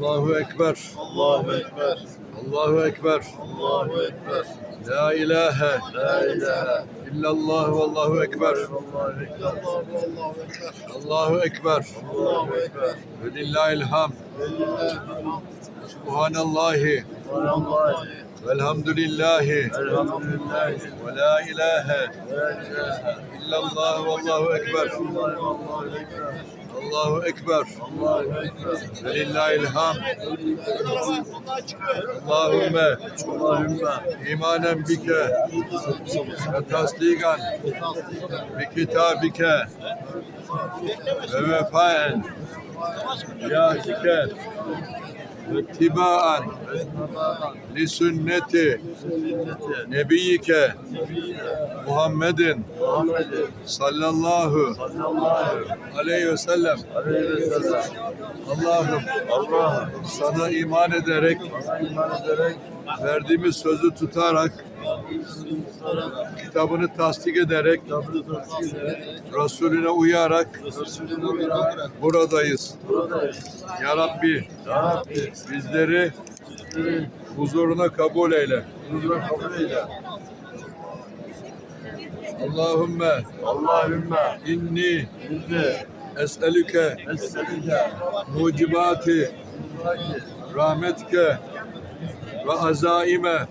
Allahu Ekber. Allahu Ekber. Allahu Ekber. Allahu Ekber. La ilahe La ilahe illallah ve Allahu Ekber. Allahu Ekber. Allahu Ekber. Ve lillahil hamd. Subhanallahi Subhanallah. Velhamdülillahi Elhamdülillah. ve la ilahe La ilahe illallah ve Allahu Ekber. Allahu Ekber. Allahu Ekber. Allahu Ekber. Ve tibaan li sünneti. Nebiyike Muhammedin. Sallallahu aleyhi ve sellem. Allah'ım Allah'ım sana iman ederek verdiğimiz sözü tutarak kitabını tasdik ederek kitabını tasdik ederek Resulüne uyarak Resulüne uyarak buradayız. buradayız. Ya Rabbi Ya Rabbi bizleri huzuruna kabul eyle. huzura kabul eyle. Allahümme Allahümme inni bizi es'elüke esselike mucibati rahmetike ve azaime.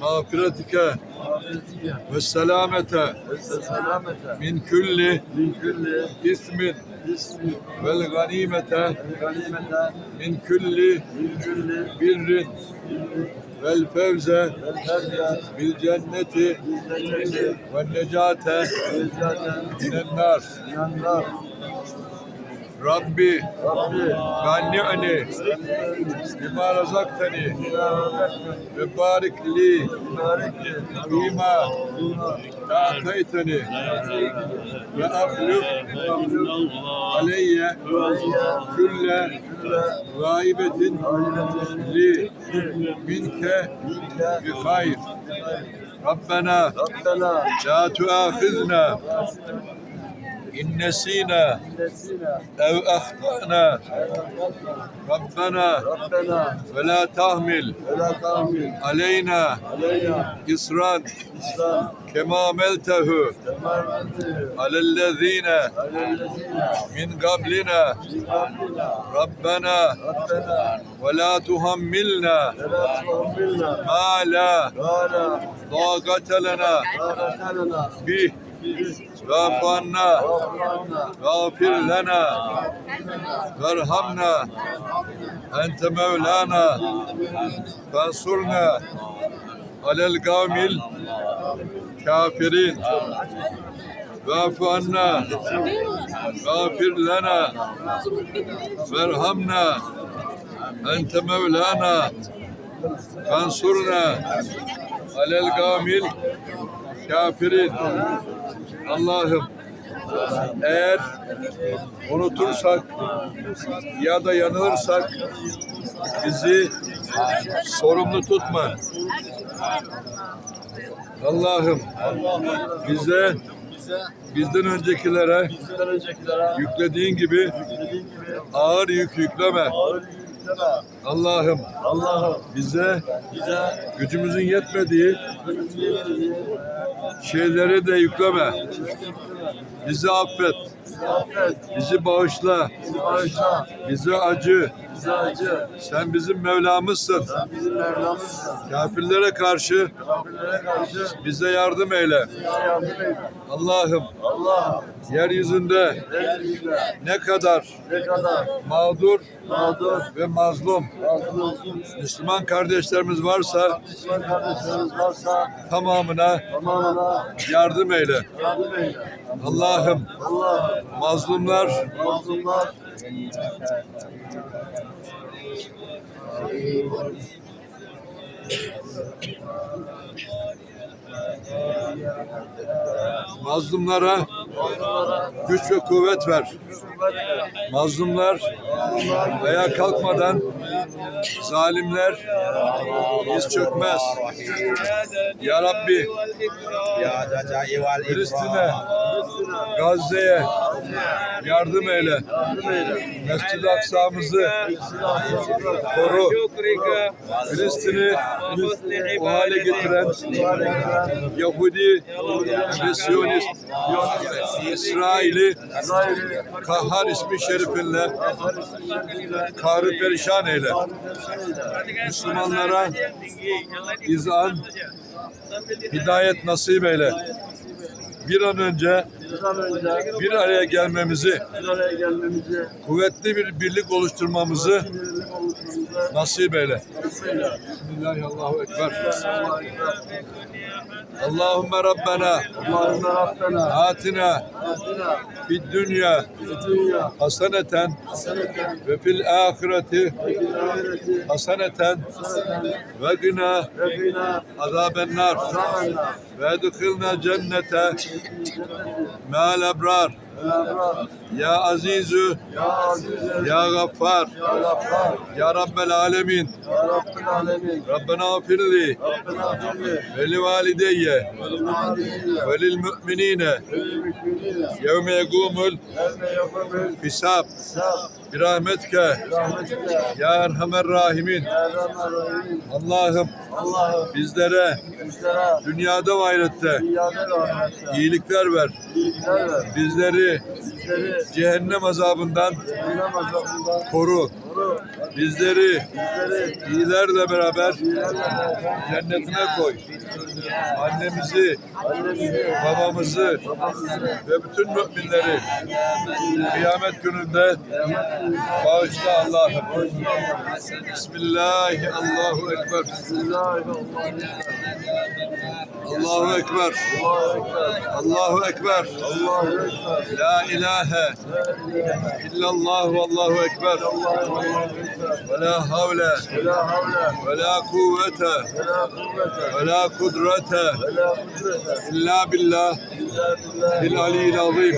Mağfiretike. Ve selamete. Min külli min külli ismin. İsmi vel ganimete. Min külli birrin. Vel fevze. Bil cenneti. Ve necate. Minen. Rabbi Rabbi. Ganni'ni bima razaktani ve barik li. Bima ataytani ve afluf aleyye. Külle. Gaibetin li. Minke. Bi hayr. Rabbena. La tuâkhizna in nesina nesine ev ahtana. Rabbena Rabbena. ve la tahmil ve la tahmil aleyna aleyna isran İslam kema ameltehu temarreti alellezine alellezine min qablina Rabbina Rabbena Rabbena ve la tuhammilna ve la tuhmilna ma Kafirin. Va'fu anna. Gafir lena Verhamna Ente Mevlana. Fansurna Alel gavmil Kafirin. Allah'ım eğer unutursak ya da yanılırsak bizi sorumlu tutma. Allah'ım bize bizden öncekilere yüklediğin gibi gibi ağır yük yükleme. Allah'ım Allah'ım bize bize gücümüzün yetmediği şeyleri de yükleme. Bizi affet, bizi bağışla, bizi acı. Bize acı. Sen bizim Mevlamızsın. Sen bizim Mevlamızsın. Kafirlere karşı Kafirlere karşı bize yardım eyle. yardım eyle. Allah'ım Allah'ım yeryüzünde yeryüzünde ne kadar ne kadar mağdur mağdur, ve mazlum mazlum, Müslüman kardeşlerimiz varsa Müslüman kardeşlerimiz varsa tamamına tamamına yardım eyle. yardım eyle. Allah'ım Allah'ım mazlumlar mazlumlar mazlumlara güç ve kuvvet ver. Mazlumlar ayağa kalkmadan Zalimler diz çökmez. Ya Rabbi Filistin'e, Gazze'ye yardım eyle. Mescid-i Aksa'mızı koru. Filistin'i bu hale getiren Yahudi ve Siyonist İsrail'i Kahhar ismi şerifinle kahrı perişan eyle. Müslümanlara izan, hidayet nasip eyle. Bir an önce Bir an önce bir araya gelmemizi, bir araya gelmemizi, kuvvetli bir birlik oluşturmamızı nasip eyle. Bismillah. Bismillahirrahmanirrahim. Ekber. Allahümme Rabbena Allahümme Rabbena atina fid dünya. Haseneten. Ve fil ahireti. Haseneten. Ve gına azaben nar ve edkhilna cennete. Ma'al ebrar ya azizü Ya gaffar. Ya rabbel alemin. Rabbena afirli Rabbena firli ve li valideyye. Ve lil mu'minine ve lil müminine. Ve lil müminine yevme yegumul hisab. Sab bir rahmetke. Rahmetine ya erhamer rahimin. Allah'ım Allah'ım bizlere bizlere dünyada ve ahirette dünyada ve ahirette iyilikler ver. iyilikler ver. Bizleri Bizleri cehennem azabından cehennem azabından koru. koru. Bizleri Bizleri iyilerle beraber cennetine koy. Annemizi, annemizi, babamızı babamızı, ve bütün müminleri kıyamet gününde bağışla Allah'ım. Bismillahi Allahu Ekber. Bismillahirrahmanirrahim. Allahu Ekber. Allahu Ekber. La ilahe illallah ve Allahu Ekber. Ve la havle Ve la kuvvete ve la kudrete illa billah il. Aliyyil azim.